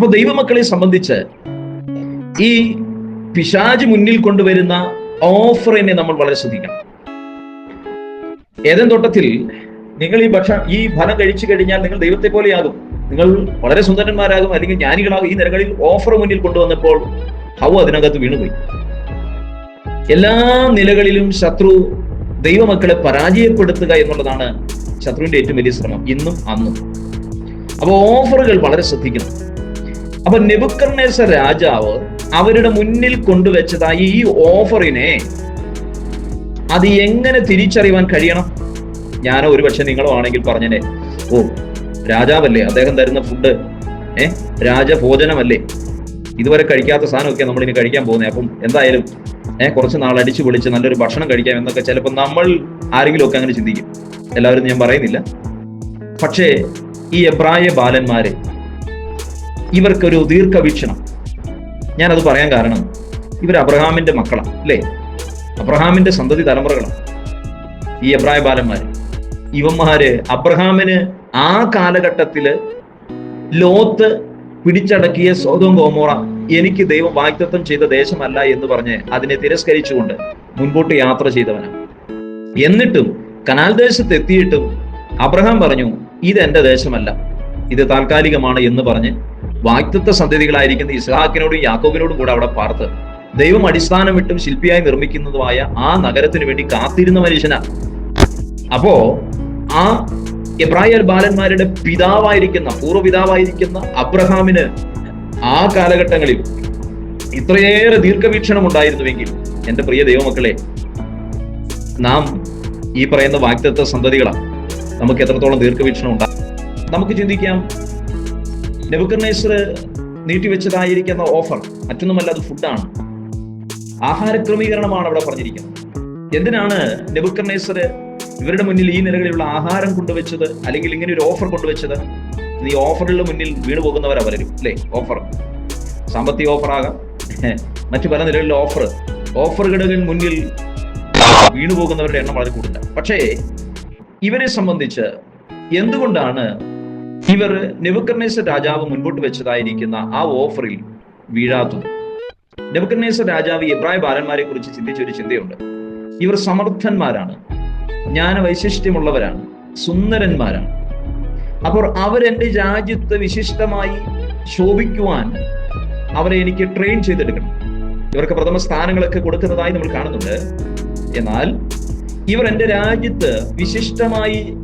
അപ്പൊ ദൈവമക്കളെ സംബന്ധിച്ച് ഈ പിശാജ് മുന്നിൽ കൊണ്ടുവരുന്ന ഓഫറിനെ നമ്മൾ വളരെ ശ്രദ്ധിക്കണം. ഏതൻ തോട്ടത്തിൽ നിങ്ങൾ ഈ ഭക്ഷണം ഈ ഫലം കഴിച്ചു കഴിഞ്ഞാൽ നിങ്ങൾ ദൈവത്തെ പോലെയാകും നിങ്ങൾ വളരെ സുന്ദരന്മാരാകും അല്ലെങ്കിൽ ജ്ഞാനികളാകും. ഈ നിലകളിൽ ഓഫർ മുന്നിൽ കൊണ്ടുവന്നപ്പോൾ ഹവ അതിനകത്ത് വീണുപോയി. എല്ലാ നിലകളിലും ശത്രു ദൈവമക്കളെ പരാജയപ്പെടുത്തുക എന്നുള്ളതാണ് ശത്രുവിന്റെ ഏറ്റവും വലിയ ശ്രമം ഇന്നും അന്നും. അപ്പോൾ ഓഫറുകൾ വളരെ ശ്രദ്ധിക്കണം. അപ്പൊ നെബുക്കർണേസ രാജാവ് അവരുടെ മുന്നിൽ കൊണ്ടുവച്ചതായി ഈ ഓഫറിനെ അത് എങ്ങനെ തിരിച്ചറിയുവാൻ കഴിയണം? ഞാനോ ഒരുപക്ഷെ നിങ്ങളോ ആണെങ്കിൽ പറഞ്ഞനെ ഓ രാജാവല്ലേ അദ്ദേഹം തരുന്ന ഫുഡ് ഏ രാജഭോജനമല്ലേ? ഇതുവരെ കഴിക്കാത്ത സാധനമൊക്കെ നമ്മൾ ഇനി കഴിക്കാൻ പോകുന്നത് അപ്പം എന്തായാലും ഏഹ് കുറച്ച് നാൾ അടിച്ചു പൊളിച്ച് നല്ലൊരു ഭക്ഷണം കഴിക്കാം എന്നൊക്കെ ചിലപ്പോൾ നമ്മൾ ആരെങ്കിലും ഒക്കെ അങ്ങനെ ചിന്തിക്കും. എല്ലാവരും ഞാൻ പറയുന്നില്ല. പക്ഷേ ഈ എബ്രായ ബാലന്മാരെ ഇവർക്കൊരു ദീർഘവീക്ഷണം. ഞാനത് പറയാൻ കാരണം ഇവർ അബ്രഹാമിന്റെ മക്കളാണ് അല്ലേ? അബ്രഹാമിന്റെ സന്തതി തലമുറകളാണ് ഈ എബ്രായ ബാലന്മാര്. ഇവന്മാര് അബ്രഹാമിന് ആ കാലഘട്ടത്തിൽ ലോത്ത് പിടിച്ചടക്കിയ സ്വതം ഗോമോറ എനിക്ക് ദൈവം വാഗ്ദത്വം ചെയ്ത ദേശമല്ല എന്ന് പറഞ്ഞ് അതിനെ തിരസ്കരിച്ചുകൊണ്ട് മുൻപോട്ട് യാത്ര ചെയ്തവനാണ് എന്നിട്ടും കനാൽ ദേശത്ത് എത്തിയിട്ടും അബ്രഹാം പറഞ്ഞു ഇത് എന്റെ ദേശമല്ല. ഇത് താൽക്കാലികമാണ് എന്ന് പറഞ്ഞ് വാഗ്ദത്വ സന്ധ്യതികളായിരിക്കുന്ന ഇസ്ഹാക്കിനോടും യാക്കോബിനോടും കൂടെ അവിടെ പാർത്ത് ദൈവം അടിസ്ഥാനം വിട്ടും ശില്പിയായി നിർമ്മിക്കുന്നതുമായ ആ നഗരത്തിന് വേണ്ടി കാത്തിരുന്ന മനുഷ്യനാണ് അപ്പോ ആ എബ്രായൽ ബാലന്മാരുടെ പിതാവായിരിക്കുന്ന പൂർവപിതാവായിരിക്കുന്ന അബ്രഹാമിന് ആ കാലഘട്ടങ്ങളിൽ ഇത്രയേറെ ദീർഘവീക്ഷണം ഉണ്ടായിരുന്നുവെങ്കിൽ എന്റെ പ്രിയ ദൈവമക്കളെ നാം ഈ പറയുന്ന വാക്തത്വ സന്തതികളാണ് നമുക്ക് എത്രത്തോളം ദീർഘവീക്ഷണം ഉണ്ടാകും നമുക്ക് ചിന്തിക്കാം. നെബുക്കർണേശ്വർ നീട്ടിവെച്ചതായിരിക്കുന്ന ഓഫർ മറ്റൊന്നുമല്ല അത് ഫുഡാണ്. ആഹാര ക്രമീകരണമാണ് അവിടെ പറഞ്ഞിരിക്കുന്നത്. എന്തിനാണ് നെബുക്കർണേശ്വർ ഇവരുടെ മുന്നിൽ ഈ നിലകളിലുള്ള ആഹാരം കൊണ്ടുവച്ചത് അല്ലെങ്കിൽ ഇങ്ങനെ ഒരു ഓഫർ കൊണ്ടുവച്ചത്? ഈ ഓഫറുകളുടെ മുന്നിൽ വീണു പോകുന്നവരാ പലരും അല്ലേ? ഓഫർ. സാമ്പത്തിക ഓഫർ ആകാം മറ്റു പല നിലകളിലെ ഓഫർ. ഓഫറുകളുടെ മുന്നിൽ വീണു പോകുന്നവരുടെ എണ്ണം വളരെ കൂടുതലാണ്. പക്ഷേ ഇവരെ സംബന്ധിച്ച് എന്തുകൊണ്ടാണ് ഇവർ നെബുക്കർണേസർ രാജാവ് മുൻപോട്ട് വെച്ചതായിരിക്കുന്ന ആ ഓഫറിൽ വീഴാത്തത്. നെബുക്കർണേസർ രാജാവ് എബ്രായ ബാലന്മാരെ കുറിച്ച് ചിന്തിച്ച ഒരു ചിന്തയുണ്ട്. ഇവർ സമർത്ഥന്മാരാണ്. ജ്ഞാന വൈശിഷ്ട്യമുള്ളവരാണ് സുന്ദരന്മാരാണ്. അപ്പോൾ അവരെന്റെ രാജ്യത്ത് വിശിഷ്ടമായി ശോഭിക്കുവാൻ അവരെ എനിക്ക് ട്രെയിൻ ചെയ്തെടുക്കണം. ഇവർക്ക് പ്രഥമ സ്ഥാനങ്ങളൊക്കെ കൊടുക്കുന്നതായി നമ്മൾ കാണുന്നുണ്ട്. എന്നാൽ ഇവർ എന്റെ രാജ്യത്ത് വിശിഷ്ടമായി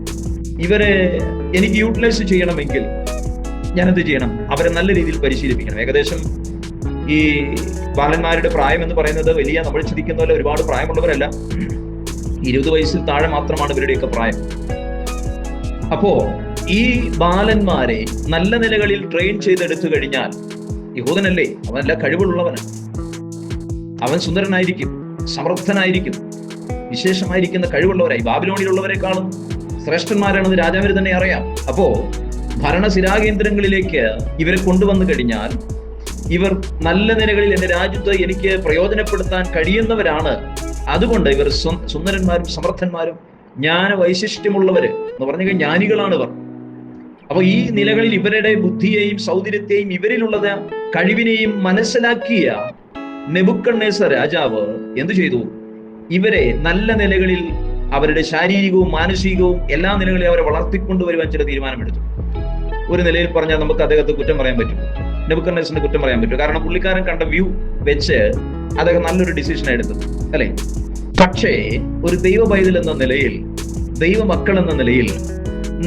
ഇവരെ എനിക്ക് യൂട്ടിലൈസ് ചെയ്യണമെങ്കിൽ ഞാൻ എന്ത് ചെയ്യണം? അവരെ നല്ല രീതിയിൽ പരിശീലിപ്പിക്കണം. ഏകദേശം ഈ ബാലന്മാരുടെ പ്രായം എന്ന് പറയുന്നത് വലിയ നമ്മൾ ചിന്തിക്കുന്ന പോലെ ഒരുപാട് പ്രായമുള്ളവരല്ല. ഇരുപത് വയസ്സിൽ താഴെ മാത്രമാണ് ഇവരുടെയൊക്കെ പ്രായം. അപ്പോ ഈ ബാലന്മാരെ നല്ല നിലകളിൽ ട്രെയിൻ ചെയ്തെടുത്തു കഴിഞ്ഞാൽ യഹൂദനല്ലേ? അവൻ എല്ലാ കഴിവുള്ളവനാണ് അവൻ സുന്ദരനായിരിക്കും സമർത്ഥനായിരിക്കും വിശേഷമായിരിക്കുന്ന കഴിവുള്ളവരായി ബാബിലോണിലുള്ളവരെക്കാളും ശ്രേഷ്ഠന്മാരാണെന്ന് രാജാവിന് തന്നെ അറിയാം. അപ്പോ ഭരണശിരാകേന്ദ്രങ്ങളിലേക്ക് ഇവരെ കൊണ്ടുവന്നു കഴിഞ്ഞാൽ ഇവർ നല്ല നിലകളിൽ എന്റെ രാജ്യത്ത് എനിക്ക് പ്രയോജനപ്പെടുത്താൻ കഴിയുന്നവരാണ്. അതുകൊണ്ട് ഇവർ സുന്ദരന്മാരും സമർത്ഥന്മാരും ജ്ഞാന വൈശിഷ്ട്യമുള്ളവര് എന്ന് പറഞ്ഞു ജ്ഞാനികളാണ് ഇവർ. അപ്പൊ ഈ നിലകളിൽ ഇവരുടെ ബുദ്ധിയെയും സൗന്ദര്യത്തെയും ഇവരിലുള്ളത് കഴിവിനെയും മനസ്സിലാക്കിയ നെബുക്കണ്ണേസ രാജാവ് എന്തു ചെയ്തു? ഇവരെ നല്ല നിലകളിൽ അവരുടെ ശാരീരികവും മാനസികവും എല്ലാ നിലകളിലും അവരെ വളർത്തിക്കൊണ്ടുവരുവാൻ ചില തീരുമാനമെടുത്തു. ഒരു നിലയിൽ പറഞ്ഞാൽ നമുക്ക് അദ്ദേഹത്തെ കുറ്റം പറയാൻ പറ്റും. നെബുക്കർണേഴ്സിന്റെ കുറ്റം പറയാൻ പറ്റും. കാരണം പുള്ളിക്കാരൻ കണ്ട വ്യൂ വെച്ച് അദ്ദേഹം നല്ലൊരു ഡിസിഷൻ എടുത്തത്. അല്ലെ? പക്ഷേ ഒരു ദൈവ പൈതൽ എന്ന നിലയിൽ ദൈവ മക്കൾ എന്ന നിലയിൽ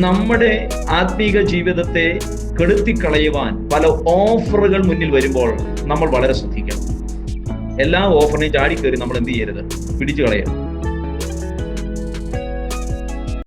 നമ്മുടെ ആത്മീക ജീവിതത്തെ കെടുത്തിക്കളയുവാൻ പല ഓഫറുകൾ മുന്നിൽ വരുമ്പോൾ നമ്മൾ വളരെ ശ്രദ്ധിക്കണം. എല്ലാ ഓഫറിനെയും ചാടിക്കേറി നമ്മൾ എന്ത് ചെയ്യരുത്? പിടിച്ചു കളയരുത്